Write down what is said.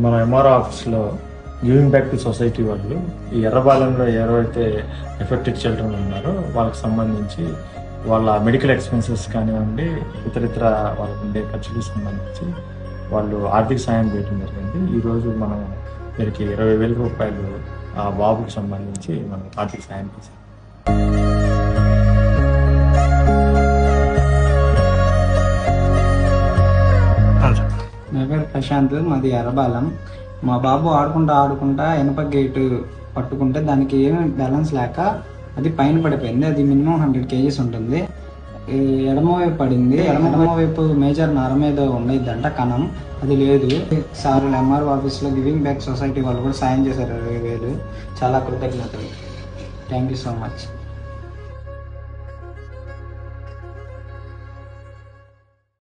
మన ఎంఆర్ఓ ఆఫీస్లో giving back to society వాళ్ళు ఈ ఎర్రబాలెంలో ఎవరైతే ఎఫెక్టెడ్ చిల్డ్రన్ ఉన్నారో వాళ్ళకి సంబంధించి వాళ్ళ మెడికల్ ఎక్స్పెన్సెస్ కానివ్వండి ఇతరితర వాళ్ళకు ఉండే ఖర్చులకు సంబంధించి వాళ్ళు ఆర్థిక సాయం చేయడం జరిగింది. ఈరోజు మనం వీరికి ఇరవై వేల రూపాయలు ఆ బాబుకి సంబంధించి మనం ఆర్థిక సాయం చేశాం. నా పేరు ప్రశాంత్ మాది ఎర్రబాలం మా బాబు ఆడుకుంటా ఆడుకుంటా ఇనప గేటు పట్టుకుంటే దానికి ఏమి బ్యాలెన్స్ లేక అది పైన పడిపోయింది. అది మినిమం హండ్రెడ్ కేజీస్ ఉంటుంది. ఈ ఎడమ వైపు పడింది. ఎడమ వైపు మేజర్ నర మీద ఉండేదంట కణం. అది లేదు. సార్ ఎంఆర్ఓ ఆఫీస్లో గివింగ్ బ్యాక్ సొసైటీ వాళ్ళు కూడా సాయం చేశారు. ఇరవై వేలు. చాలా కృతజ్ఞతలు. Thank you so much.